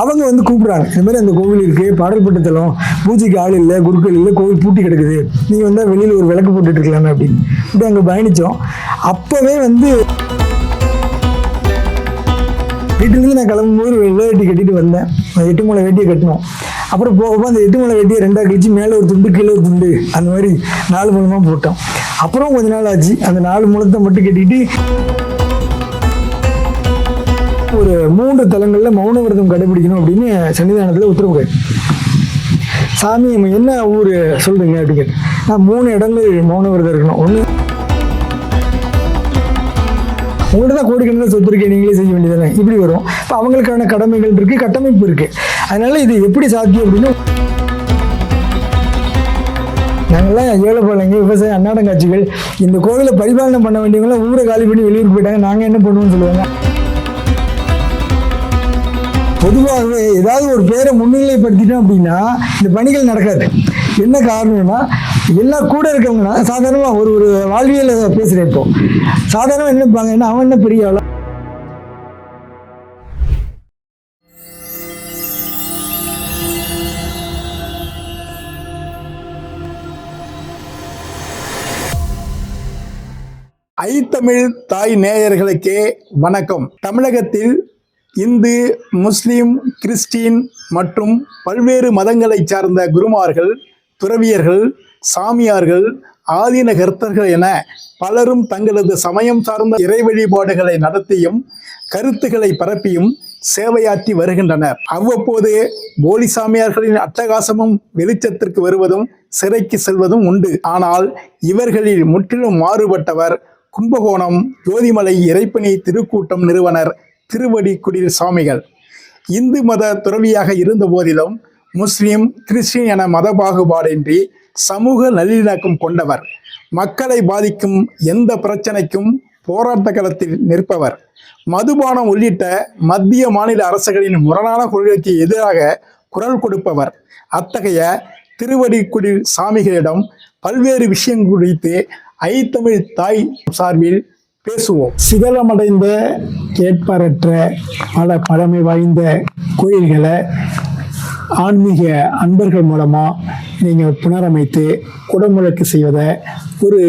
அவங்க வந்து கூப்பிட்றாங்க. இந்த மாதிரி அந்த கோவில் இருக்குது பாடல்பட்ட தலம் பூஜைக்கு ஆள் இல்லை குருக்கள் இல்லை கோவில் பூட்டி கிடக்குது. நீ வந்தால் வெளியில் ஒரு விளக்கு போட்டுட்டு இருக்கலாமே அப்படின்னு. இப்படி அங்கே பயணித்தோம் அப்போவே வந்து வீட்டிலேருந்து நான் கிளம்பும்போது ஒரு வெள்ளை வேட்டி கட்டிட்டு வந்தேன். அந்த எட்டு முளை வேட்டியை கட்டணும் அப்புறம் போகப்போ அந்த எட்டு முளை வேட்டியை ரெண்டாக கழிச்சு மேலே ஒரு துண்டு கீழே ஒரு துண்டு அந்த மாதிரி நாலு மூலமாக போட்டோம். அப்புறம் கொஞ்ச நாள் ஆச்சு. அந்த நாலு மூலத்தை மட்டும் கட்டிட்டு ஒரு மூன்று தலங்களில் மௌன விரதம் கடைபிடிக்கணும் அப்படின்னு சன்னிதானத்தில் உத்தரவு சாமி நம்ம என்ன ஊர் சொல்றீங்க அப்படின்னு நான் மூணு இடங்கள் மௌன விரதம் இருக்கணும். ஒன்று உங்கள்ட்ட தான் கோடிக்கணக்கில் சொத்து நீங்களே செய்ய வேண்டியதானே இப்படி வரும். இப்போ அவங்களுக்கான கடமைகள் இருக்கு கட்டமைப்பு இருக்கு. அதனால இது எப்படி சாத்தியம் அப்படின்னு நாங்கள்லாம் ஏழை பிள்ளைங்க விவசாய அன்னாடங்காட்சிகள் இந்த கோவிலை பரிபாலனை பண்ண வேண்டியவங்களாம் ஊரை காலி பண்ணி வெளியூருக்கு போயிட்டாங்க. நாங்கள் என்ன பண்ணுவோம்னு சொல்லுவாங்க? பொதுவாகவே ஏதாவது ஒரு பேரை முன்னிலைப்படுத்திட்டோம் அப்படின்னா இந்த பணிகள் நடக்காது. என்ன காரணம்னா எல்லாம் கூட இருக்கவங்கன்னா சாதாரணமாக ஒரு ஒரு வாழ்வியல் பேசுகிறேன் இப்போ. சாதாரணமாக என்ன நினைப்பாங்க அவன் என்ன பெரிய ஆளா? ஐத்தமிழ் தாய் நேயர்களுக்கே வணக்கம். தமிழகத்தில் இந்து முஸ்லீம் கிறிஸ்டின் மற்றும் பல்வேறு மதங்களைச் சார்ந்த குருமார்கள் துறவியர்கள் சாமியார்கள் ஆதீன கர்த்தர்கள் என பலரும் தங்களது சமயம் சார்ந்த இறை வழிபாடுகளை நடத்தியும் கருத்துக்களை பரப்பியும் சேவையாற்றி வருகின்றனர். அவ்வப்போது போலி சாமியார்களின் அட்டகாசமும் வெளிச்சத்திற்கு வருவதும் சிறைக்கு செல்வதும் உண்டு. ஆனால் இவர்களில் முற்றிலும் மாறுபட்டவர் கும்பகோணம் ஜோதிமலை இறைப்பணி திருக்கூட்டம் நிறுவனர் திருவடிக்குடில் சாமிகள் இந்து மத துறவியாக இருந்த போதிலும் முஸ்லிம் கிறிஸ்டின் என மத பாகுபாடின்றி சமூக நல்லிணக்கம் கொண்டவர். மக்களை பாதிக்கும் எந்த பிரச்சனைக்கும் போராட்ட களத்தில் நிற்பவர். மதுபானம் உள்ளிட்ட மத்திய மாநில அரசுகளின் முரணான கொள்கைக்கு எதிராக குரல் கொடுப்பவர். அத்தகைய திருவடிக்குடி சாமிகளிடம் பல்வேறு விஷயங்கள் குறித்து ஐத்தமிழ் தாய் சார்பில் பேசுவோம். சிதலமடைந்த கேட்பாரற்ற பல பழமை வாய்ந்த கோயில்களை ஆன்மீக அன்பர்கள் மூலமாக நீங்கள் புனரமைத்து குடமுழக்கு செய்வதை ஒரு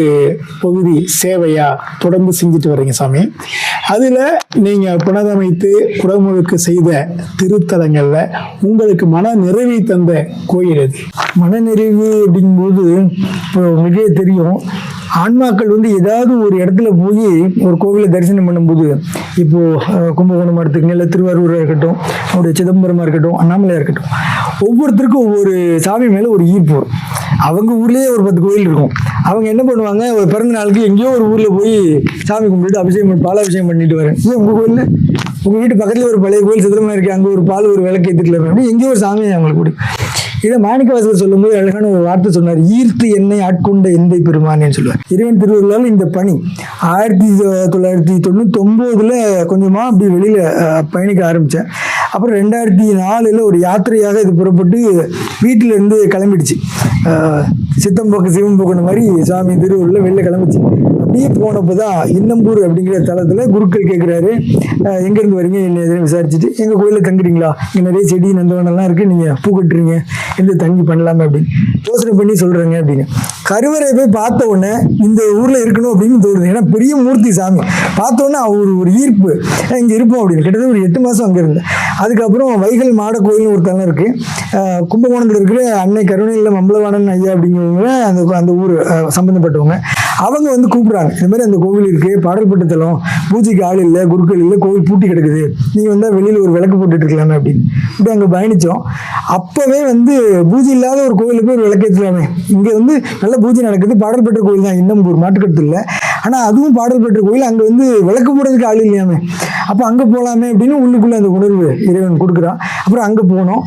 பகுதி சேவையாக தொடர்ந்து செஞ்சுட்டு வரீங்க சாமி. அதில் நீங்கள் புனரமைத்து குடமுழுக்கு செய்த திருத்தலங்களில் உங்களுக்கு மன நிறைவை தந்த கோயில் எது? மனநிறைவு அப்படிங்கும்போது இப்போ உங்களுக்கே தெரியும் ஆன்மாக்கள் வந்து ஏதாவது ஒரு இடத்துல போய் ஒரு கோவிலை தரிசனம் பண்ணும்போது இப்போ கும்பகோணம் கும்பகோணமா எடுத்துக்கங்க இல்லை திருவாரூராக இருக்கட்டும் அவருடைய சிதம்பரமாக இருக்கட்டும் அண்ணாமலையாக இருக்கட்டும் ஒவ்வொருத்தருக்கும் ஒவ்வொரு சாமி மேலே ஒரு ஈர்ப்பு வரும். அவங்க ஊர்லேயே ஒரு பத்து கோயில் இருக்கும். அவங்க என்ன பண்ணுவாங்க? ஒரு பிறந்த நாளுக்கு எங்கேயோ ஒரு ஊரில் போய் சாமி கும்பிட்டு அபிஷேகம் பண்ணி பாலாபிஷேகம் பண்ணிட்டு வரேன் ஏன் உங்கள் கோயிலில் உங்கள் வீட்டு பக்கத்தில் ஒரு பழைய கோயில் சிதம்பரம் இருக்குது அங்கே ஒரு பால் ஒரு விளக்கு ஏற்றிக்கலாம் அப்படின்னு எங்கேயோ ஒரு சாமி அவங்களுக்கு பிடிக்கும் இதை மாணிக்கவாசகர் சொல்லும்போது அழகான ஒரு வார்த்தை சொன்னார். ஈர்த்து என்னை ஆட்கொண்ட எந்தை பெருமானேன்னு சொல்லுவார். இறைவன் திருவள்ளால் இந்த பணி ஆயிரத்தி தொள்ளாயிரத்தி தொண்ணூத்தி ஒன்பதுல கொஞ்சமா அப்படி வெளியில பயணிக்க ஆரம்பிச்சேன். அப்புறம் ரெண்டாயிரத்தி நாலுல ஒரு யாத்திரையாக இது புறப்பட்டு வீட்டில இருந்து கிளம்பிடுச்சு. சித்தம்போக்கு சிவம்போக்குன மாதிரி சாமி திருவள்ளுவர் வெளில கிளம்பிச்சு. அப்படியே போனப்போ தான் இன்னம்பூர் அப்படிங்கிற தளத்தில் குருக்கள் கேட்குறாரு எங்கேருந்து வரீங்க? என்ன எதுவும் விசாரிச்சுட்டு எங்கள் கோயிலில் தங்குறீங்களா? இங்கே நிறைய செடி நந்தவனெல்லாம் இருக்குது நீங்கள் பூ கட்டுறீங்க. எந்த தங்கி பண்ணலாமே அப்படின்னு. யோசனை பண்ணி சொல்கிறேங்க அப்படின்னு. கருவறை போய் பார்த்த உடனே இந்த ஊரில் இருக்கணும் அப்படின்னு தோணுது. ஏன்னா பெரிய மூர்த்தி சாமி. பார்த்தோன்னே அவர் ஒரு ஒரு ஈர்ப்பு இங்கே இருப்போம் அப்படின்னு. கிட்டத்தட்ட ஒரு எட்டு மாதம் அங்கே இருந்தேன். அதுக்கப்புறம் வைகல் மாட கோயில்னு ஒரு தலம் இருக்குது கும்பகோணத்தில் இருக்கிற அன்னை கருணையில் மம்பளவாணன் ஐயா அப்படிங்கிறவங்க அந்த அந்த ஊர் சம்மந்தப்பட்டவங்க அவங்க வந்து கூப்பிட்றாங்க. இந்த மாதிரி அந்த கோவில் இருக்குது பாடல்பட்ட தலம் பூஜைக்கு ஆள் இல்லை குருக்கள் இல்லை கோவில் பூட்டி கிடக்குது. நீங்கள் வந்தால் வெளியில் ஒரு விளக்கு போட்டுட்டு இருக்கலாமே அப்படின்னு. இப்படி அங்கே பயணித்தோம் அப்போவே வந்து பூஜை இல்லாத ஒரு கோவிலுக்கு ஒரு விளக்கு ஏற்றலாமே. இங்கே வந்து நல்ல பூஜை நடக்குது. பாடல்பட்ட கோவில் கோயில் தான். இன்னும் ஒரு மாட்டுக்கட்டு இல்லை. ஆனால் அதுவும் பாடல் பெற்ற கோயில் அங்கே வந்து விளக்கு போடுறதுக்கு ஆள் இல்லையாமே. அப்போ அங்கே போகலாமே அப்படின்னு உள்ளுக்குள்ளே அந்த உணர்வு இறைவன் கொடுக்குறான். அப்புறம் அங்கே போனோம்.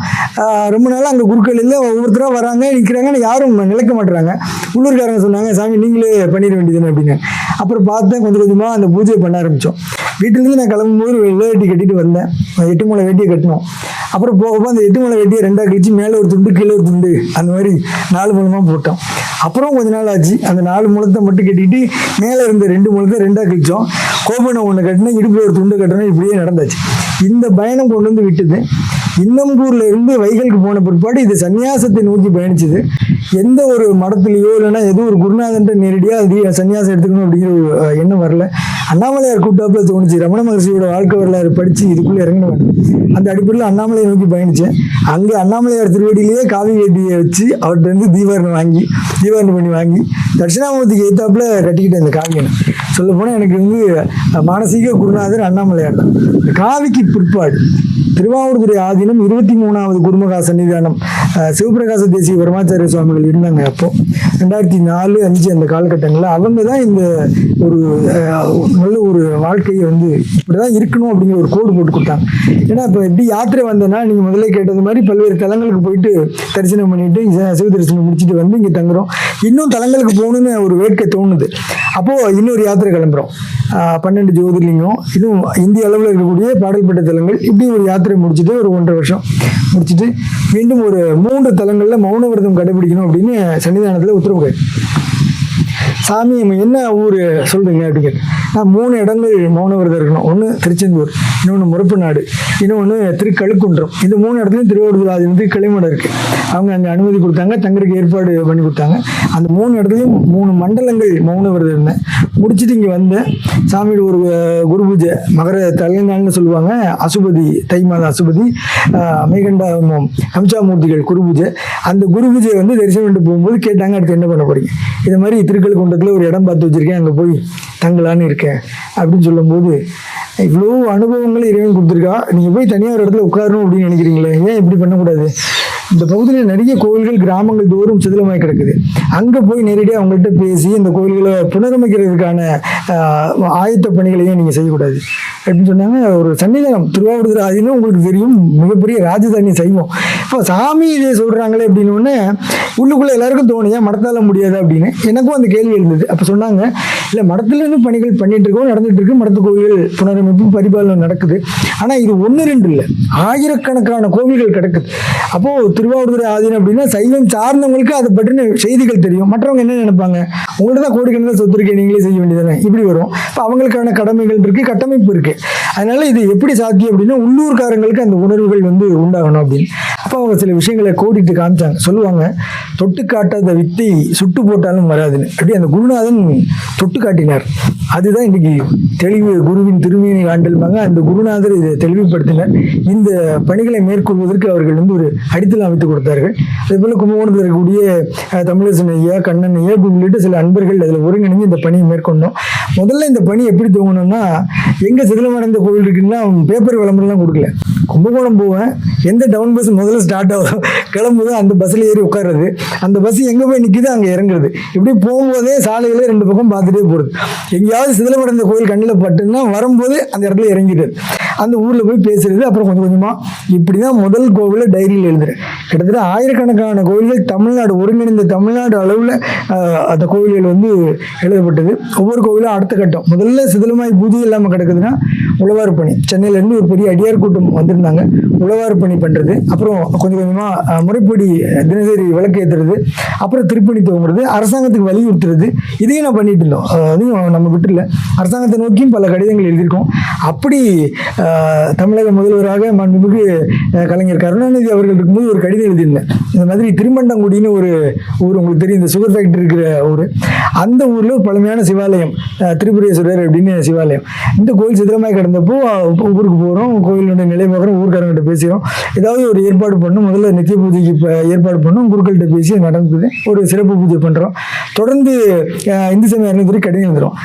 ரொம்ப நாள் அங்கே குருக்கள் ஒவ்வொருத்தராக வராங்க நிற்கிறாங்க யாரும் நிலைக்க மாட்டுறாங்க உள்ளூர்காரங்க சொன்னாங்க சாமி நீங்களே பண்ணிட வேண்டியதுன்னு அப்படின்னு. அப்புறம் பார்த்தேன் கொஞ்சம் கொஞ்சமாக அந்த பூஜையை பண்ண ஆரம்பித்தோம் வீட்டிலேருந்து நான் கிளம்பும்போது ஒரு வெள்ளை வேட்டி கட்டிட்டு வந்தேன். எட்டு முளை வேட்டியை கட்டணும் அப்புறம் போக போக அந்த எட்டு முளை வேட்டியை ரெண்டாக கழிச்சு மேலே ஒரு துண்டு கீழே ஒரு துண்டு அந்த மாதிரி நாலு மூலமாக போட்டோம். அப்புறம் கொஞ்ச நாள் ஆச்சு. அந்த நாலு மூலத்தை மட்டும் கட்டிட்டு மேலே இருந்த ரெண்டு மூலத்தை ரெண்டாக கழிச்சோம். கோபனை ஒன்று கட்டினேன் இடுப்பில் ஒரு துண்டு கட்டினேன் இப்படியே நடந்தாச்சு. இந்த பயணம் கொண்டு வந்து விட்டது. இன்னம்பூர்ல இருந்து வைகலுக்கு போன பிற்பாடு இது சன்னியாசத்தை நோக்கி பயணிச்சது. எந்த ஒரு மடத்துலையோ இல்லைன்னா எதுவும் ஒரு குருநாதன்ட்ட நேரடியாக அது சன்னியாசம் எடுத்துக்கணும் அப்படிங்கிற ஒரு எண்ணம் வரல. அண்ணாமலையார் கூட்டாப்புல தோணுச்சு. ரமண மகர்ஷியோட வாழ்க்கை வரலாறு படித்து இதுக்குள்ளே இறங்கினவன். அந்த அடிப்படையில் அண்ணாமலையை நோக்கி பயணித்தேன் அங்கே அண்ணாமலையார் திருவடியிலேயே காவி வேட்டியை வச்சு அவர்கிட்ட இருந்து தீபாரணம் வாங்கி தீபாரணம் பண்ணி வாங்கி தட்சிணாமூர்த்திக்கு ஏத்தாப்புல கட்டிக்கிட்டேன் இந்த காவியனை. சொல்ல போனால் எனக்கு வந்து மானசீக குருநாதர் அண்ணாமலையார் தான். காவிக்கு பிற்பாடு திருவாவூர்துறை ஆதீனம் இருபத்தி மூணாவது குருமகா சன்னிதானம் சிவபிரகாச தேசிய பரமாச்சாரிய சுவாமிகள் இருந்தாங்க அப்போ. ரெண்டாயிரத்தி நாலு அஞ்சு அந்த காலகட்டங்களில் அவங்க தான் இந்த ஒரு நல்ல ஒரு வாழ்க்கையை வந்து இப்படி தான் இருக்கணும் அப்படிங்கிற ஒரு கோடு போட்டு கொடுத்தாங்க. ஏன்னா இப்போ எப்படி யாத்திரை வந்தேன்னா நீங்கள் முதல்ல கேட்டது மாதிரி பல்வேறு தலங்களுக்கு போயிட்டு தரிசனம் பண்ணிட்டு சிவ தரிசனம் முடிச்சுட்டு வந்து இங்கே தங்குறோம். இன்னும் தலங்களுக்கு போகணுன்னு ஒரு வேட்கை தோணுது. அப்போது இன்னொரு யாத்திரை கிளம்புறோம். பன்னெண்டு ஜோதிர்லிங்கம் இதுவும் இந்திய அளவில் இருக்கக்கூடிய பாடல்பட்ட தலங்கள். இப்படி ஒரு யாத்திரை முடிச்சுட்டு ஒரு ஒன்றரை வருஷம் முடிச்சுட்டு மீண்டும் ஒரு மூன்று தலங்களில் மௌன விரதம் கடைபிடிக்கணும் அப்படின்னு சன்னிதானத்தில் உத்தரவு சாமி நம்ம என்ன ஊர் சொல்றீங்க அப்படின்னு நான் மூணு இடங்கள் மௌன விரதம் இருக்கணும். ஒன்று திருச்செந்தூர் இன்னொன்று முறப்புநாடு இன்னொன்று திருக்கழுக்குன்றம். இந்த மூணு இடத்துலையும் திருவாரூர் ஆதீனத்துக்கு கிளைமடம் இருக்குது அவங்க அங்கே அனுமதி கொடுத்தாங்க தங்கறதுக்கு ஏற்பாடு பண்ணி கொடுத்தாங்க. அந்த மூணு இடத்துலையும் மூணு மண்டலங்கள் மௌன விரதம் இருந்தேன். முடிச்சுட்டு இங்கே வந்தேன். சாமியோட ஒரு குரு பூஜை மகர தலைநாள்னு சொல்லுவாங்க அசுபதி தை மாத அசுபதி மேகண்டா கம்சாமூர்த்திகள் ஹம்சாமூர்த்திகள் குரு பூஜை. அந்த குரு பூஜையை வந்து தரிசனம் பண்ணிட்டு போகும்போது கேட்டாங்க அடுத்து என்ன பண்ண போறீங்க? இது மாதிரி திருக்கழுக்குன்றத்தில் ஒரு இடம் பார்த்து வச்சிருக்கேன் அங்கே போய் தங்கலான்னு இருக்கேன் அப்படின்னு சொல்லும்போது இவ்வளோ அனுபவங்கள் இறைவன் கொடுத்துருக்கா நீங்கள் போய் தனியாக ஒரு இடத்துல உட்காரணும் அப்படின்னு நினைக்கிறீங்களே ஏன் இப்படி பண்ணக்கூடாது? இந்த பகுதியில் நிறைய கோவில்கள் கிராமங்கள் தோறும் சிதிலமாய் கிடக்குது. அங்கே போய் நேரடியாக அவங்கள்ட்ட பேசி இந்த கோவில்களை புனரமைக்கிறதுக்கான ஆயத்த பணிகளையும் நீங்கள் செய்யக்கூடாது. அப்படின்னு சொன்னாங்க ஒரு சன்னிதானம் திருவாவூர் ஆதீனம் உங்களுக்கு தெரியும் மிகப்பெரிய ராஜதானி சைவம். இப்போ சாமி இதை சொல்கிறாங்களே அப்படின்னு உள்ளுக்குள்ளே எல்லாருக்கும் தோணும் மடத்தால முடியாது அப்படின்னு. எனக்கும் அந்த கேள்வி இருந்தது. அப்போ சொன்னாங்க இல்லை மடத்துலேருந்து பணிகள் பண்ணிட்டு இருக்கோம் நடந்துட்டு இருக்கு மடத்து கோவில்கள் புனரமைப்பு பரிபாலனம் நடக்குது. ஆனால் இது ஒன்று ரெண்டு இல்லை. ஆயிரக்கணக்கான கோவில்கள் கிடக்குது. அப்போது திருவாவூர் ஆதீனம் அப்படின்னா சைவம் சார்ந்தவங்களுக்கு அதை பற்றின செய்திகள் தெரியும். மற்றவங்க என்ன நினைப்பாங்க? உங்கள்கிட்ட தான் கோடிக்கணக்கில் சொத்து இருக்கு நீங்களே செய்ய வேண்டியதானே இப்படி வரும். இப்போ அவங்களுக்கான கடமைகள் இருக்குது கட்டமைப்பு இருக்குது அதனால இது எப்படி சாத்தியம் அப்படின்னா உள்ளூர்காரங்களுக்கு அந்த உணர்வுகள் வந்து உண்டாகணும் அப்படின்னு. அப்போ அவங்க சில விஷயங்களை கோடிட்டு காமிச்சாங்க. சொல்லுவாங்க தொட்டு காட்டாத வித்தை சுட்டு போட்டாலும் வராதுன்னு. அப்படி அந்த குருநாதன் தொட்டு காட்டினார். அதுதான் இன்னைக்கு தெளிவு குருவின் திருமீனை காண்டல்பாங்க அந்த குருநாதர் இதை தெளிவுபடுத்தினார். இந்த பணிகளை மேற்கொள்வதற்கு அவர்கள் வந்து ஒரு அடித்தளம் அமைத்து கொடுத்தார்கள். அதே போல கும்பகோணத்தில் இருக்கக்கூடிய அஹ், தமிழரசன் ஐயா கண்ணன் ஐயா உள்ளிட்ட சில அன்பர்கள் அதில் ஒருங்கிணைந்து இந்த பணியை மேற்கொண்டோம். முதல்ல இந்த பணி எப்படி துவங்கணும்னா எங்கே சிதிலமடைந்த கோவில் இருக்குன்னா பேப்பர் விளம்பரம்லாம் கொடுக்கல. கும்பகோணம் போவேன். எந்த டவுன் பஸ் முதல்ல ஸ்டார்ட் ஆகும் கிளம்புதோ அந்த பஸ்ஸில் ஏறி உட்கார்றது. அந்த பஸ் எங்கே போய் நிற்கிது அங்கே இறங்குறது. இப்படி போகும்போதே சாலையில் ரெண்டு பக்கம் பார்த்துட்டே போகிறது எங்கேயாவது சிதிலமடைந்த கோயில் கண்ணில் பட்டுன்னா வரும்போது அந்த இடத்துல இறங்கிடுது அந்த ஊரில் போய் பேசுறது அப்புறம் கொஞ்சம் கொஞ்சமாக இப்படி தான் முதல் கோவிலை டைரியில் எழுதுறேன். கிட்டத்தட்ட ஆயிரக்கணக்கான கோவில்கள் தமிழ்நாடு ஒருங்கிணைந்த தமிழ்நாடு அளவில் அந்த கோவில்கள் வந்து எழுதப்பட்டது. ஒவ்வொரு கோவிலும் அடுத்த கட்டம். முதல்ல சிதிலமாய் பூஜை இல்லாமல் கிடக்குதுன்னா உழவார் பணி சென்னையிலேருந்து ஒரு பெரிய அடியார் கூட்டம் வந்திருந்தாங்க. உழவார் பணி பண்ணுறது அப்புறம் கொஞ்சம் கொஞ்சமாக முறைப்படி தினசரி விளக்கு ஏற்றுறது அப்புறம் திருப்பணி துவங்குறது அரசாங்கத்துக்கு வலியுறுத்துறது. இதையும் நான் பண்ணிட்டு இருந்தோம். அதையும் நம்ம விட்டுல அரசாங்கத்தை நோக்கியும் பல கடிதங்கள் எழுதியிருக்கோம். அப்படி தமிழக முதல்வராக மாண்புமிகு கலைஞர் கருணாநிதி அவர்கள் இருக்கும்போது ஒரு கடிதம் எழுதியிருந்தேன். இந்த மாதிரி திருமண்டங்குடின்னு ஒரு ஊர் உங்களுக்கு தெரியும். இந்த சுகர் ஃபேக்டரி இருக்கிற ஊர். அந்த ஊரில் ஒரு பழமையான சிவாலயம் திரிபுரேஸ்வரர் அப்படின்னு சிவாலயம். இந்த கோயில் சித்திரமாக கிடந்தப்போ ஊருக்கு போகிறோம் கோயிலுடைய நிலை பார்க்குறோம். ஊர்க்காரங்கிட்ட பேசுகிறோம் ஏதாவது ஒரு ஏற்பாடு பண்ணும் முதல்ல நித்திய பூஜைக்கு இப்போ ஏற்பாடு பண்ணோம் குருக்கள்கிட்ட பேசி நடந்தது. ஒரு சிறப்பு பூஜை பண்ணுறோம் தொடர்ந்து இந்து சமய அறிஞர் கடிதம் எழுதுகிறோம்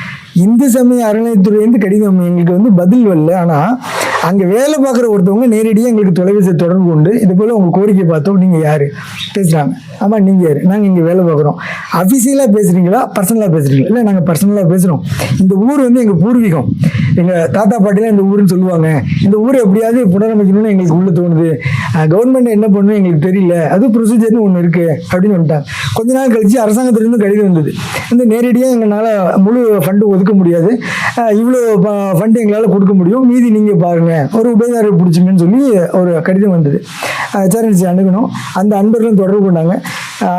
இந்து சமய அறநிலையத்துறையிலேருந்து கடிதம் எங்களுக்கு வந்து பதில் வரல. ஆனால் அங்கே வேலை பார்க்குற ஒருத்தவங்க நேரடியாக எங்களுக்கு தொலைபேசி தொடர்பு கொண்டு இது போல் உங்கள் கோரிக்கை பார்த்தோம். நீங்கள் யார்? பேசுகிறாங்க ஆமாம் நீங்கள் யார்? நாங்கள் இங்கே வேலை பார்க்குறோம். அஃபிஷியலாக பேசுகிறீங்களா பர்சனலாக பேசுகிறீங்களா இல்லை நாங்கள் பர்சனலாக பேசுகிறோம் இந்த ஊர் வந்து எங்கள் பூர்வீகம். எங்கள் தாத்தா பாட்டிலாம் இந்த ஊருன்னு சொல்லுவாங்க. இந்த ஊரை எப்படியாவது புனரமைக்கணும்னு எங்களுக்கு உள்ள தோணுது. கவர்மெண்ட் என்ன பண்ணணும் எங்களுக்கு தெரியல. அது ப்ரொசீஜர்னு ஒன்று இருக்குது அப்படின்னு வந்துட்டாங்க. கொஞ்ச நாள் கழிச்சு அரசாங்கத்திலேருந்து கடிதம் வந்தது. வந்து நேரடியாக எங்களால் முழு ஃபண்டு ஒதுக்க முடியாது. இவ்வளோ ஃபண்டு எங்களால் கொடுக்க முடியும். மீதி நீங்கள் பாருங்கள் ஒரு உபயதாரர் பிடிச்சிங்கன்னு சொல்லி ஒரு கடிதம் வந்தது. சேரன்சி அணுகணும். அந்த அன்பர்களும் தொடர்பு கொண்டாங்க.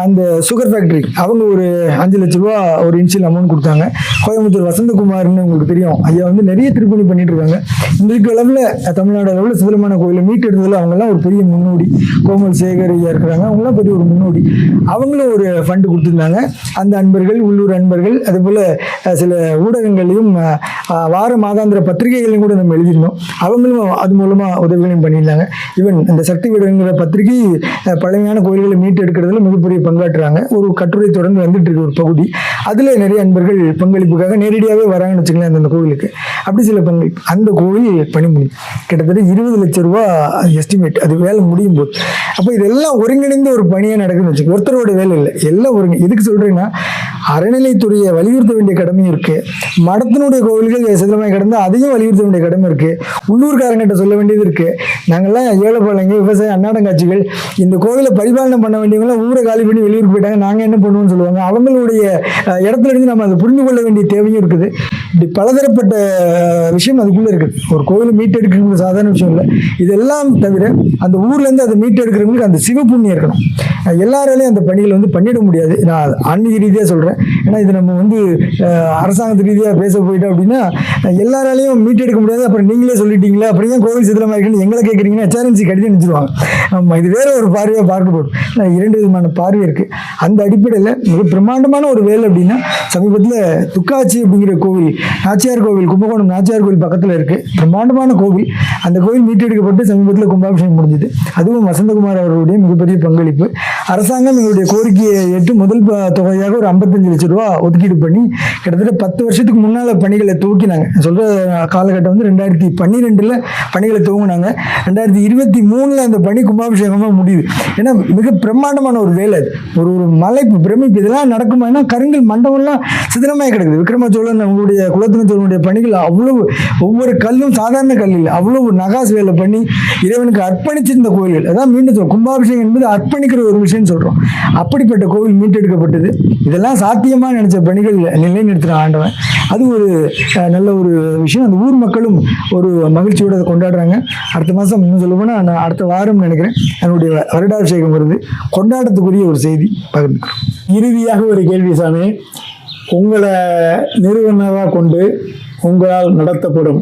அந்த சுகர் ஃபேக்ட்ரி அவங்க ஒரு அஞ்சு லட்ச ரூபா ஒரு இன்ஷியல் அமௌண்ட் கொடுத்தாங்க. கோயம்புத்தூர் வசந்தகுமார்னு உங்களுக்கு தெரியும். ஐயா வந்து நிறைய திருப்பணி பண்ணிட்டு இருக்காங்க. இன்றைக்கு அளவில் தமிழ்நாடு அளவில் சிதலமான கோயிலை மீட்டெடுத்ததில் அவங்கெல்லாம் ஒரு பெரிய முன்னோடி. கோமல் சேகர் ஐயா இருக்கிறாங்க. அவங்களாம் பெரிய ஒரு முன்னோடி. அவங்களும் ஒரு ஃபண்டு கொடுத்துருந்தாங்க. அந்த அன்பர்கள் உள்ளூர் அன்பர்கள் அதுபோல் சில ஊடகங்களையும் வார மாதாந்திர பத்திரிகைகளையும் கூட நம்ம எழுதியிருந்தோம். அவங்களும் அது மூலமாக உதவிகளையும் பண்ணியிருந்தாங்க. ஈவன் இந்த சக்தி வீடுங்கிற பத்திரிகை பழமையான கோயில்களை மீட்டு எடுக்கிறதுல மிகப்பெரிய பங்காற்றுறாங்க. ஒரு கட்டுரை தொடர்ந்து வந்துட்டு இருக்கு ஒரு பகுதி. அதில் நிறைய அன்பர்கள் பங்களிப்புக்காக நேரடியாகவே வராங்கன்னு வச்சுக்கலாம் அந்த கோவிலுக்கு. அப்படி சில பங்களிப்பு அந்த கோவில் பணி முடியும். கிட்டத்தட்ட இருபது லட்சம் ரூபா எஸ்டிமேட் அது வேலை முடியும் போது. அப்போ இதெல்லாம் ஒருங்கிணைந்த ஒரு பணியாக நடக்குதுன்னு வச்சுக்கோ ஒருத்தரோட வேலை இல்லை. எல்லாம் ஒருங்க எதுக்கு சொல்கிறேன்னா அறநிலைத்துறையை வலியுறுத்த வேண்டிய கடமையும் இருக்கு. மடத்தினுடைய கோவில்கள் சிதலமாய் கிடந்து அதையும் வலியுறுத்த வேண்டிய கடமை இருக்கு. உள்ளூர்காரங்கிட்ட சொல்ல வேண்டியது இருக்கு. நாங்கள்லாம் ஏழை பழங்க விவசாய அன்னாடங்காட்சிகள் இந்த கோவிலை பரிபாலனை பண்ண வேண்டியவங்களாம் ஊரை காலி பண்ணி வெளியூர் போயிட்டாங்க. நாங்கள் என்ன பண்ணுவோம்னு சொல்லுவாங்க? அவங்களுடைய இடத்துல இருந்து நம்ம அதை புரிந்து கொள்ள வேண்டிய தேவையும் இருக்குது. இப்படி பலதரப்பட்ட விஷயம் அதுக்குள்ளே இருக்குது ஒரு கோவிலை மீட்டெடுக்கிறது சாதாரண விஷயம் இல்லை. இதெல்லாம் தவிர அந்த ஊர்லேருந்து அதை மீட்டெடுக்கிறவங்களுக்கு அந்த சிவப்புண்ணியம் இருக்கணும். எல்லாராலையும் அந்த பணிகளை வந்து பண்ணிட முடியாது. நான் ஆன்மீக ரீதியாக சொல்கிறேன் ஏன்னா இது நம்ம வந்து அரசாங்கத்து ரீதியாக பேச போயிட்டோம் அப்படின்னா எல்லாராலையும் மீட்டெடுக்க முடியாது. அப்புறம் நீங்களே சொல்லிட்டீங்களே? அப்புறம் ஏன் கோவில் சிதிலமாக இருக்குன்னு எங்களை கேட்குறீங்கன்னா ஹெச்ஆர்என்சி கடிதம் நினச்சிருவாங்க ஆமாம் இது வேற ஒரு பார்வையாக பார்க்கப்படும் இரண்டு விதமான பார்வை இருக்குது அந்த அடிப்படையில் மிக பிரம்மாண்டமான ஒரு வேலை அப்படின்னா சமீபத்தில் துக்காச்சி அப்படிங்கிற கோவில் நாச்சியார் கோவில் கும்பகோணம் நாச்சியார் கோவில் பக்கத்தில் இருக்குது பிரம்மாண்டமான கோவில். அந்த கோவில் மீட்டெடுக்கப்பட்டு சமீபத்தில் கும்பாபிஷேகம் முடிஞ்சது. அதுவும் வசந்தகுமார் அவர்களுடைய மிகப்பெரிய பங்களிப்பு. அரசாங்கம் எங்களுடைய கோரிக்கையை ஏற்று முதல் தொகையாக ஒரு ஐம்பத்தஞ்சு லட்சம் ரூபா ஒதுக்கீடு பண்ணி கிட்டத்தட்ட பத்து வருஷத்துக்கு முன்னால் பணிகளை துவக்கினாங்க. சொல்கிற காலகட்டம் வந்து ரெண்டாயிரத்தி பன்னிரெண்டில் பணிகளை துவங்கினாங்க. ரெண்டாயிரத்தி இருபத்தி மூணில் அந்த பணி கும்பாபிஷேகமாக முடியுது. ஏன்னா மிக பிரம்மாண்டமான ஒரு வேலை அது. ஒரு ஒரு மலைப்பு பிரமிப்பு இதெல்லாம் நடக்குமா? ஏன்னா கருங்கல் மண்டபம்லாம் சிதிலமாய் கிடக்குது. விக்ரம சோழன் அவங்களுடைய குலத்தின பணிகள் அவ்வளவு ஒவ்வொரு கல்லும் சாதாரண கல் இல்லை அவ்வளவு நகாஸ் வேலை பண்ணி இறைவனுக்கு அர்ப்பணிச்சிருந்த கோயில்கள். அதான் மீண்டும் சொல்றோம் கும்பாபிஷேகம் என்பது அர்ப்பணிக்கிற ஒரு விஷயம்னு சொல்கிறோம் அப்படிப்பட்ட கோவில் மீட்டெடுக்கப்பட்டது. இதெல்லாம் சாத்தியமாக நினச்ச பணிகள் நிலைநிறுத்தின ஆண்டவன். அது ஒரு நல்ல ஒரு விஷயம். அந்த ஊர் மக்களும் ஒரு மகிழ்ச்சியோட அதை கொண்டாடுறாங்க. அடுத்த மாதம் இன்னும் சொல்ல போனால் நான் அடுத்த வாரம் நினைக்கிறேன். என்னுடைய வருடாபிஷேகம் வருது. கொண்டாடத்துக்குரிய ஒரு செய்தி பகிர்ந்துக்கிறோம். இறுதியாக ஒரு கேள்வி சாமி உங்களை நிறுவனராக கொண்டு உங்களால் நடத்தப்படும்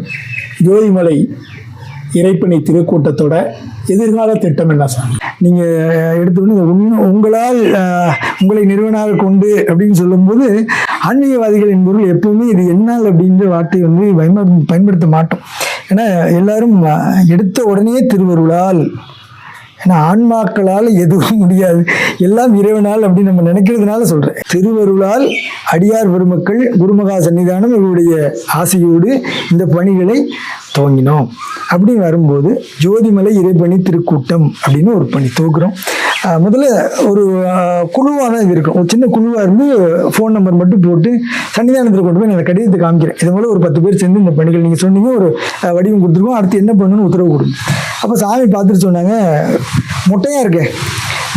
ஜோதிமலை இறைப்பணி திருக்கூட்டத்தோட எதிர்கால திட்டம் என்ன சார்? நீங்கள் எடுத்தோடனே உங்களால் உங்களை நிறுவனாக கொண்டு அப்படின்னு சொல்லும்போது ஆன்மீகவாதிகள் என்பவர்கள் எப்பவுமே இது என்னால் அப்படின்ற வார்த்தை வந்து பயன்ப பயன்படுத்த மாட்டோம். ஏன்னா எல்லாரும் எடுத்த உடனே திருவருளால் ஏன்னா ஆன்மாக்களால் எதுவும் முடியாது. எல்லாம் இறைவனால் அப்படின்னு நம்ம நினைக்கிறதுனால சொல்கிறேன் திருவருளால் அடியார் பெருமக்கள் குருமகா சன்னிதானம் இவருடைய ஆசையோடு இந்த பணிகளை துவங்கினோம். அப்படி வரும்போது ஜோதிமலை இறைப்பணி திருக்கூட்டம் அப்படின்னு ஒரு பணி துவக்குறோம். முதல்ல ஒரு குழுவாக தான் இது இருக்கும். ஒரு சின்ன குழுவாக இருந்து ஃபோன் நம்பர் மட்டும் போட்டு சன்னிதானத்தில் கொண்டு போய் நான் கடிதத்தை காமிக்கிறேன். இது போல ஒரு பத்து பேர் சேர்ந்து இந்த பணிகள் நீங்கள் சொன்னீங்க ஒரு வடிவம் கொடுத்துருக்கோம். அடுத்து என்ன பண்ணணும்னு உத்தரவு கொடுங்க. அப்போ சாமி பார்த்துட்டு சொன்னாங்க மொட்டையாக இருக்கே.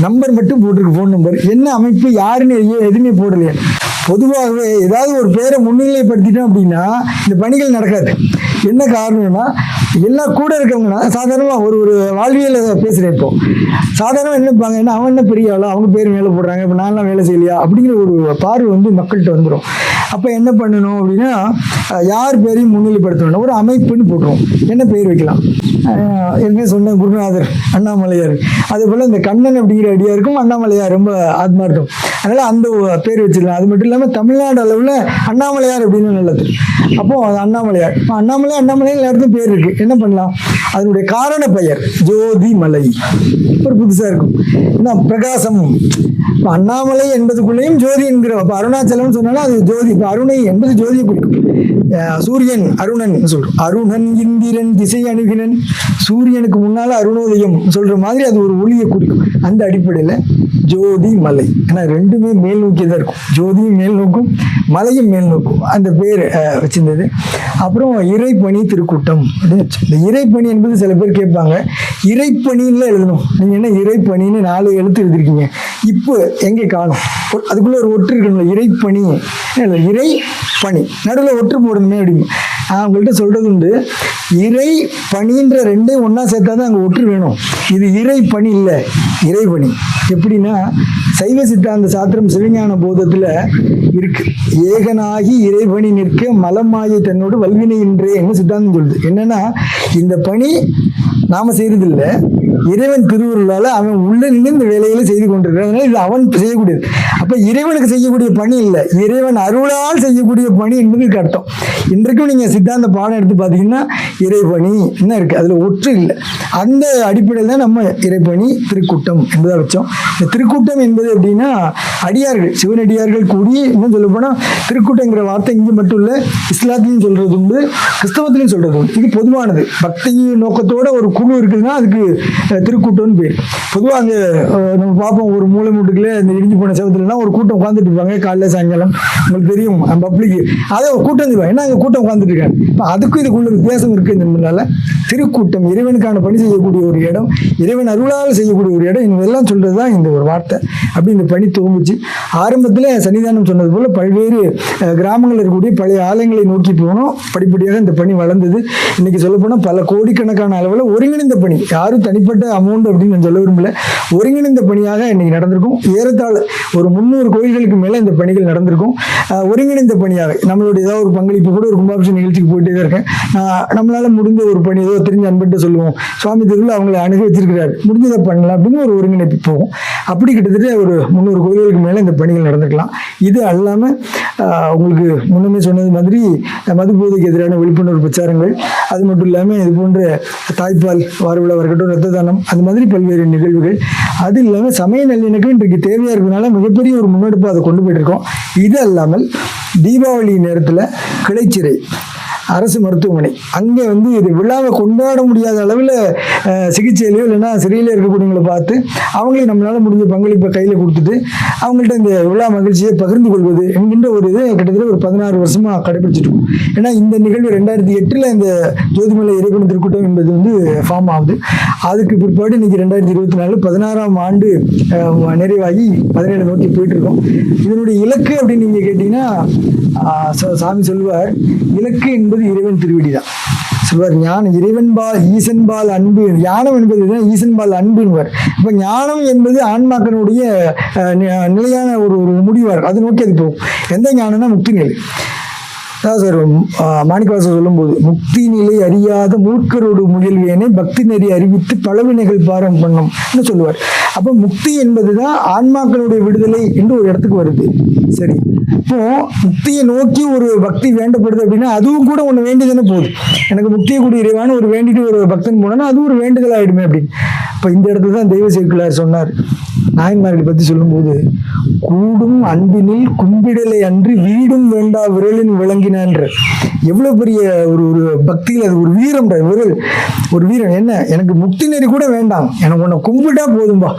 நம்பர் மட்டும் போட்டிருக்கு ஃபோன் நம்பர் என்ன அமைப்பு யாருன்னு எதுவுமே போடலையே. பொதுவாகவே ஏதாவது ஒரு பேரை முன்னிலைப்படுத்திட்டோம் அப்படின்னா இந்த பணிகள் நடக்காது. என்ன காரணம்னா எல்லாம் கூட இருக்கவங்கன்னா சாதாரணமாக ஒரு ஒரு வாழ்வியல் பேசுகிறேன் இப்போ. சாதாரணமாக என்ன இருப்பாங்க என்ன அவன் என்ன பெரிய ஆளோ அவங்க பேர் மேலே போடுறாங்க இப்போ நான்லாம் வேலை செய்யலையா அப்படிங்கிற ஒரு பார்வை வந்து மக்கள்கிட்ட வந்துடும் அப்போ என்ன பண்ணணும் அப்படின்னா யார் பேரையும் முன்னிலைப்படுத்தணும் ஒரு அமைப்புன்னு போட்டுருவோம் என்ன பேர் வைக்கலாம்? அஹ், ஏற்கனவே சொன்ன குருநாதர் அண்ணாமலையார். அதே போல் இந்த கண்ணன் அப்படிங்கிற ஐடியா இருக்கும் அண்ணாமலையார் ரொம்ப ஆத்மார்த்தம். அதனால் அந்த பேர் வச்சிடலாம் அது மட்டும் இல்லாமல் தமிழ்நாடு அளவில் அண்ணாமலையார் அப்படின்னு நல்லது அப்போது அது அண்ணாமலையார் அண்ணாமலை அண்ணாமலை எல்லாருக்கும் பேர் இருக்குது என்ன பண்ணலாம்? அதனுடைய காரண பெயர் ஜோதி மலை ஒரு புதுசாக இருக்கும். என்ன? பிரகாசம். இப்போ அண்ணாமலை என்பதுக்குள்ளேயும் ஜோதி என்கிற இப்போ அருணாச்சலம்னு சொன்னாலும் அது ஜோதி இப்போ அருணை என்பது ஜோதியை குறிக்கும். சூரியன் அருணன் சொல்றோம். அருணன் இந்திரன் திசை அணுகினன். சூரியனுக்கு முன்னால அருணோதயம் சொல்ற மாதிரி அது ஒரு ஒளியை குறிக்கும். அந்த அடிப்படையில் ஜோதி மலை ஏன்னா ரெண்டுமே மேல் நோக்கி தான் இருக்கும். ஜோதியும் மேல் நோக்கும் மலையும் மேல் நோக்கும். அந்த பேர் வச்சு வச்சிருந்தது அப்புறம் இறைப்பணி திருக்கூட்டம் அப்படின்னு வச்சு இந்த இறைப்பணி என்பது சில பேர் கேட்பாங்க. இறைப்பணின்னு எழுதணும். நீங்கள் என்ன இறைப்பணின்னு நாலு எழுத்து எழுதிருக்கீங்க இப்போ எங்கே காணும்? அதுக்குள்ளே ஒரு ஒற்று இருக்கணும்ல. இறைப்பணி இல்லை இறை பணி நடுவில் ஒற்று போடணுமே அப்படின்னு. நான் உங்கள்கிட்ட சொல்கிறது உண்டு. இறை பணின்ற ரெண்டையும் ஒன்றா சேர்த்தா தான் அங்கே ஒற்று வேணும். இது இறை பணி இல்லை இறைபணி. எப்படின்னா சைவ சித்தாந்த சாத்திரம் சிவஞான போதத்துல இருக்கு. ஏகனாகி இறைவனி நிற்க மலமாயை தன்னோடு வல்வினை இன்றேன்னு சித்தாந்தம் சொல்லுது. என்னன்னா இந்த பணி நாம செய்யறதில்ல இறைவன் திருவுருளால அவன் உள்ள நின்று இந்த வேலைகளை செய்து கொண்டிருக்கிறான். இது அவன் செய்யக்கூடியது. அப்ப இறைவனுக்கு செய்யக்கூடிய பணி இல்லை. இறைவன் அருளால் செய்யக்கூடிய பணி என்பது கட்டம் இன்றைக்கும் நீங்கள் சித்தாந்த பாடம் எடுத்து பார்த்தீங்கன்னா இறைபணி என்ன இருக்குது அதில் ஒற்று இல்லை. அந்த அடிப்படையில் தான் நம்ம இறைப்பணி திருக்கூட்டம் என்பதை வச்சோம் இந்த திருக்கூட்டம் என்பது எப்படின்னா அடியார்கள் சிவனடியார்கள் கூடி இன்னும் சொல்ல போனால் திருக்கூட்டங்கிற வார்த்தை இங்கே மட்டும் இல்லை இஸ்லாத்திலையும் சொல்கிறது உண்டு கிறிஸ்தவத்திலையும் சொல்கிறது உண்டு. இது பொதுவானது. பக்தி நோக்கத்தோட ஒரு குழு இருக்குதுன்னா அதுக்கு திருக்கூட்டம்னு பேர். பொதுவாக அங்கே நம்ம பார்ப்போம் ஒரு மூளை மூட்டுக்குள்ளே இந்த இடிஞ்சு போன செவத்துலலாம் ஒரு கூட்டம் உட்காந்துட்டு இருப்பாங்க. காலைல சாயங்காலம். உங்களுக்கு தெரியும் பப்ளிக் அதை ஒரு கூட்டம் சொல்லுவாங்க. ஏன்னா கூட்டம் உட்காந்துட்டு இருக்காரு இப்போ அதுக்கும் இதுக்குள்ள வித்தியாசம் முன்னால திருக்கூட்டம் இறைவனுக்கான பணி செய்யக்கூடிய ஒரு இடம் இறைவன் அருளால் செய்யக்கூடிய ஒரு இடம் இதெல்லாம் சொல்கிறது தான் இந்த ஒரு வார்த்தை. அப்படி இந்த பணி துவங்குச்சு ஆரம்பத்தில் சன்னிதானம் சொன்னது போல் பல்வேறு கிராமங்களில் இருக்கக்கூடிய பழைய ஆலயங்களை நோக்கி போனோம். படிப்படியாக இந்த பணி வளர்ந்தது. இன்றைக்கி சொல்லப்போனால் பல கோடிக்கணக்கான அளவில் ஒருங்கிணைந்த பணி. யாரும் தனிப்பட்ட அமௌண்ட் அப்படின்னு நான் சொல்ல விரும்பல. ஒருங்கிணைந்த பணியாக இன்னைக்கு நடந்திருக்கும். ஏறத்தாழ ஒரு முந்நூறு கோயில்களுக்கு மேலே இந்த பணிகள் நடந்திருக்கும். ஒருங்கிணைந்த பணியாக. நம்மளுடைய ஏதாவது ஒரு பங்களிப்பு கூட ஒரு கும்பாபிஷன் நிகழ்ச்சிக்கு போயிட்டே தான் இருக்கேன். நம்மளால் முடிந்த ஒரு பணி ஏதோ தெரிஞ்ச அன்பன்ட்டு சொல்லுவோம் சுவாமி திருவிழா அவங்களை அணுகி வச்சிருக்கிறார். முடிஞ்சதை பண்ணலாம். அப்படின்னு ஒரு ஒருங்கிணைப்பு போகும். அப்படி கிட்டத்தட்ட ஒரு முந்நூறு கோயில்களுக்கு மேலே இந்த பணிகள் நடந்துக்கலாம் இது அல்லாமல் உங்களுக்கு முன்னமே சொன்னது மாதிரி மது போதைக்கு எதிரான விழிப்புணர்வு பிரச்சாரங்கள் அது மட்டும் இல்லாமல் இது போன்ற தாய்ப்பால் வாரவிழா இருக்கட்டும் ரத்த தானம் அந்த மாதிரி பல்வேறு நிகழ்வுகள். அது இல்லாமல் சமய நல்லிணக்கம் இன்றைக்கு தேவையாக இருக்கிறதுனால மிகப்பெரிய ஒரு முன்னெடுப்பு அதை கொண்டு போயிட்டு இருக்கோம். இது அல்லாமல் தீபாவளி நேரத்தில் கிளைச்சிறை அரசு மருத்துவமனை. அங்கே வந்து இது விழாவை கொண்டாட முடியாத அளவில் சிகிச்சையிலையோ இல்லைன்னா சிறையில் இருக்கக்கூடியவங்களை பார்த்து அவங்களே நம்மளால் முடிஞ்ச பங்களிப்பை கையில் கொடுத்துட்டு அவங்கள்ட்ட இந்த விழா மகிழ்ச்சியை பகிர்ந்து கொள்வது என்கின்ற ஒரு இது கிட்டத்தட்ட ஒரு பதினாறு வருஷமாக கடைபிடிச்சிட்டு ஏன்னா இந்த நிகழ்வு ரெண்டாயிரத்தி எட்டில் இந்த ஜோதிமலை இறைவன் திருக்கூட்டம் என்பது வந்து ஃபார்ம் ஆகுது. அதுக்கு பிற்பாடு இன்னைக்கு ரெண்டாயிரத்தி இருபத்தி நாலு பதினாறாம் ஆண்டு நிறைவாகி பதினேழு நோக்கி போயிட்டு இருக்கோம் இதனுடைய இலக்கு அப்படின்னு நீங்கள் கேட்டிங்கன்னா சாமி சொல்வார் இலக்கு என்பது இறைவன் திருவடி தான் சொல்வார் ஞானம் இறைவன்பால் ஈசன்பால் அன்பு ஞானம் என்பது தான் ஈசன்பால் அன்புன்பார் இப்போ ஞானம் என்பது ஆன்மாக்கனுடைய நிலையான ஒரு ஒரு முடிவார் அதை நோக்கி அது போகும். எந்த ஞானம்னா முக்தி நிலை அதான் சார் மாணிக்கவாசர் சொல்லும்போது முக்தி நிலை அறியாத மூர்க்கரோடு முயல்வேனை பக்தி நெறி அறிவித்து பலவினைகள் பாரம் என்று சொல்லுவார். அப்போ முக்தி என்பது தான் ஆன்மாக்களுடைய விடுதலை என்று ஒரு இடத்துக்கு வருது. சரி. இப்போ முக்தியை நோக்கி ஒரு பக்தி வேண்டப்படுது அப்படின்னா அதுவும் கூட ஒன்று வேண்டியதுன்னு போகுது. எனக்கு முக்தியை கூடிய இறைவான ஒரு வேண்டிட்டு ஒரு பக்தன் போனோன்னா அது ஒரு வேண்டுதல் ஆகிடுமே அப்படின்னு. இப்போ இந்த இடத்துல தான் தெய்வ சேர்க்கலார் சொன்னார். நாயன்மார்களை பற்றி சொல்லும்போது கூடும் அன்பினில் கும்பிடலை அன்றி வீடும் வேண்டா விரலின் விளங்கினான்ற. எவ்வளோ பெரிய ஒரு ஒரு பக்தியில் அது ஒரு வீரம்ன்ற விரல். ஒரு வீரன் என்ன? எனக்கு முக்தி நெறி கூட வேண்டாம். எனக்கு உன்னை கும்பிட்டா போதும்பா.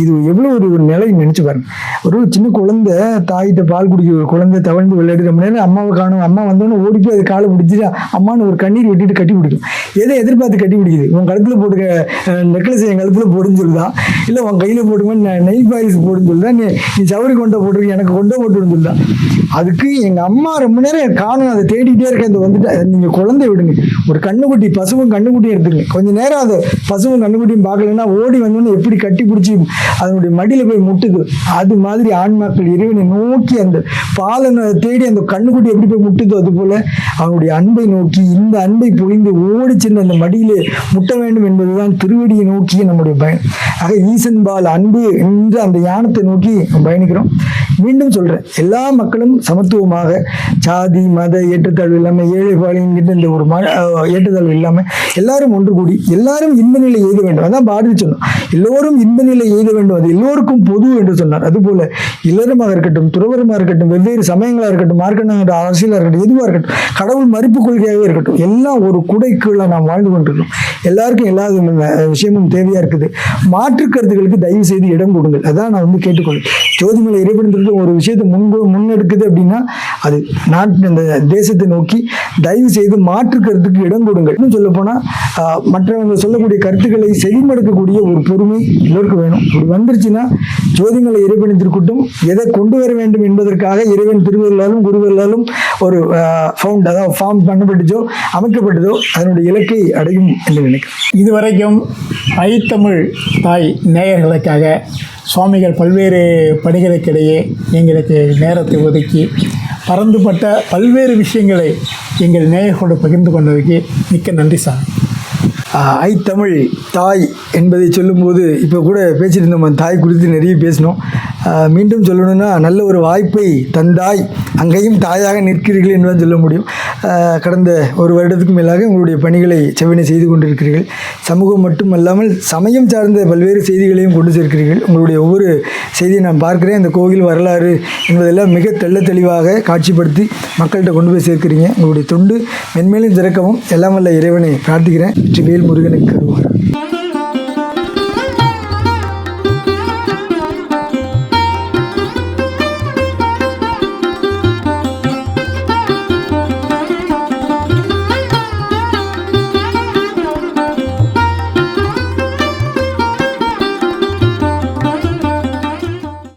இது எவ்வளோ ஒரு ஒரு நிலை நினைச்சு பாருங்க. ஒரு சின்ன குழந்தை தாயிட்ட பால் குடிக்க ஒரு குழந்தை தவழ்ந்து விளையாடி ரொம்ப நேரம் அம்மாவை காணும். அம்மா வந்தோன்னு ஓடி போய் அது காலை பிடிச்சிட்டு அம்மான்னு ஒரு கண்ணீர் விட்டுட்டு கட்டி பிடிக்கும் எதை எதிர்பார்த்து கட்டி பிடிக்குது? உன் கழுத்தில் போட்டுக்க நெக்லஸ் என் கழுத்தில் போடுன்னு சொல்லுதான் இல்லை உன் கையில் போட்டுக்கோன்னு நெய் பாரிஸ் போடுன்னு சொல்லுதான் நீ நீ சவரி கொண்டை போட்டுருக்கு எனக்கு கொண்டை போட்டுன்னு சொல்லுதான் அதுக்கு எங்கள் அம்மா ரொம்ப நேரம் காணும். அதை தேடிக்கிட்டே இருக்க அந்த வந்துட்டு நீங்கள் குழந்தை விடுங்க. ஒரு கண்ணுக்குட்டி பசுவும் கண்ணுக்குட்டியும் எடுத்துங்க கொஞ்ச நேரம் அதை பசுவும் கண்ணுக்குட்டியும் பார்க்கலன்னா ஓடி வந்தோன்னு எப்படி கட்டி பிடிச்சி அதனுடைய மடியில் போய் முட்டுக்கு அது மாதிரி ஆன்மாக்கள் இறைவனை நோக்கி அந்த பாலனை தேடி அந்த கண்ணுக்குட்டி எப்படி போய் முட்டுதோ அது போல அவனுடைய அன்பை நோக்கி இந்த அன்பை பொழிந்து ஓடி சென்று அந்த மடியிலே முட்ட வேண்டும் என்பதுதான் திருவடியை நோக்கிய நம்முடைய பயன். ஆக ஈசன் பால் அன்பு என்று அந்த யானத்தை நோக்கி பயணிக்கிறோம். மீண்டும் சொல்றேன் எல்லா மக்களும் சமத்துவமாக சாதி மத ஏற்றத்தாழ்வு இல்லாமல் ஏழை பாலி என்கின்ற இந்த ஒரு ம அஹ் ஏற்றத்தாழ்வு இல்லாமல் எல்லாரும் ஒன்று கூடி எல்லாரும் இன்ப நிலை எய்த வேண்டும். அதான் பாரதி சொன்னோம் எல்லோரும் இன்ப நிலை எய்த வேண்டும். அது எல்லோருக்கும் பொது என்று சொன்னார். அதுபோல இல்லறமாக இருக்கட்டும் துறவரமாக இருக்கட்டும் வெவ்வேறு சமயங்களாக இருக்கட்டும் மார்க்கெட்டாக அரசியலாக இருக்கட்டும் எதுவாக இருக்கட்டும் கடவுள் மறுப்பு கொள்கையாகவே இருக்கட்டும் எல்லாம் ஒரு குடை கீழே நாம் வாழ்ந்து கொண்டிருக்கிறோம். எல்லாருக்கும் எல்லா விதமான விஷயமும் தேவையாக இருக்குது. மாற்று கருத்துக்களுக்கு தயவு செய்து இடம் கொடுங்கள். அதான் நான் வந்து கேட்டுக்கொள்வேன். ஜோதிமலை இறைவனத்திற்கு ஒரு விஷயத்தை முன்பு முன்னெடுக்குது அப்படின்னா அது நாட்டு இந்த தேசத்தை நோக்கி தயவு செய்து மாற்று கருத்துக்கு இடம் கொடுங்கள். இன்னும் சொல்ல போனால் மற்றவங்க சொல்லக்கூடிய கருத்துக்களை செவிமடுக்கக்கூடிய ஒரு பொறுமை எல்லோருக்கும் வேணும். இப்படி வந்துருச்சுன்னா ஜோதிமலை இறைவனை திருக்கூட்டம். எதை கொண்டு வர வேண்டும் என்பதற்காக இறைவன் திருவருளாலும் குருவருளாலும் ஒரு ஃபவுண்ட் அதாவது ஃபார்ம் பண்ணப்பட்டுச்சோ அமைக்கப்பட்டதோ அதனுடைய இலக்கை அடையும் என்று நினைக்கிறேன். இதுவரைக்கும் ஐத்தமிழ் தாய் நேயர்களுக்காக சுவாமிகள் பல்வேறு பணிகளுக்கிடையே எங்களுக்கு நேரத்தை ஒதுக்கி பறந்துபட்ட பல்வேறு விஷயங்களை எங்கள் நேயர்களோடு பகிர்ந்து கொண்டதுக்கு மிக்க நன்றி சார் ஐ தமிழ் தாய் என்பதை சொல்லும்போது இப்போ கூட பேசிட்டு இருந்தோம். அந்த தாய் குறித்து நிறைய பேசினோம். மீண்டும் சொல்லணும்னா நல்ல ஒரு வாய்ப்பை தந்தாய் அங்கேயும் தாயாக நிற்கிறீர்கள் என்று சொல்ல முடியும். கடந்த ஒரு வருடத்துக்கு மேலாக உங்களுடைய பணிகளை செவ்வனை செய்து கொண்டிருக்கிறீர்கள். சமூகம் மட்டுமல்லாமல் சமயம் சார்ந்த பல்வேறு செய்திகளையும் கொண்டு சேர்க்கிறீர்கள். உங்களுடைய ஒவ்வொரு செய்தியை நான் பார்க்கிறேன். இந்த கோவில் வரலாறு என்பதெல்லாம் மிக தெள்ள தெளிவாக காட்சிப்படுத்தி மக்கள்கிட்ட கொண்டு போய் சேர்க்கிறீங்க. உங்களுடைய தொண்டு மென்மேலும் திறக்கவும் எல்லாம் வல்ல இறைவனை பிரார்த்திக்கிறேன். வெற்றிவேல் முருகனுக்கு அருவார்